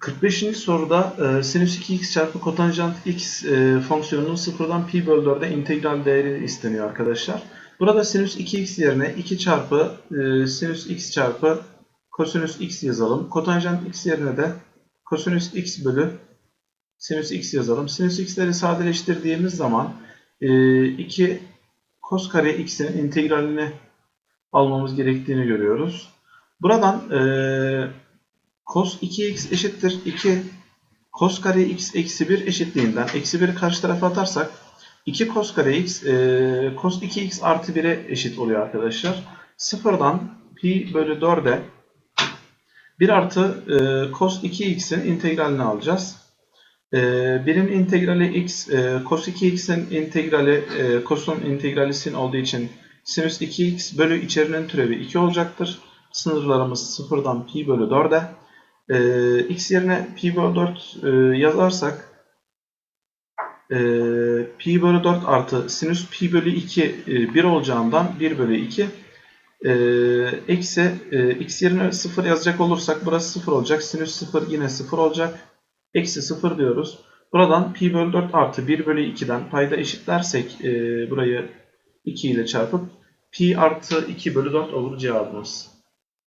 45. soruda e, sinüs 2x çarpı kotanjant x e, fonksiyonunun sıfırdan pi bölü 4'e integral değeri isteniyor arkadaşlar. Burada sinüs 2x yerine 2 çarpı e, sinüs x çarpı kosinüs x yazalım. Kotanjant x yerine de kosinüs x bölü sinüs x yazalım. Sinüs x'leri sadeleştirdiğimiz zaman e, 2 kos kare x'in integralini almamız gerektiğini görüyoruz. Buradan e, cos 2x eşittir 2 cos kare x eksi 1 eşitliğinden eksi 1'i karşı tarafa atarsak 2 cos kare x e, cos 2x artı 1'e eşit oluyor arkadaşlar. Sıfırdan pi bölü 4'e 1 artı e, cos 2x'in integralini alacağız. E, birim integrali x, e, cos 2x'in integrali, e, cos'un integrali sin olduğu için sinüs 2x bölü içerinin türevi 2 olacaktır. Sınırlarımız sıfırdan pi bölü 4'e. E, x yerine pi bölü 4 e, yazarsak e, pi bölü 4 artı sinüs pi bölü 2 e, 1 olacağından 1 bölü 2 e, eksi e, x yerine 0 yazacak olursak burası 0 olacak. Sinüs 0 yine 0 olacak. Eksi 0 diyoruz. Buradan pi bölü 4 artı 1 bölü 2'den payda eşitlersek e, burayı 2 ile çarpıp pi artı 2 bölü 4 olur cevabımız.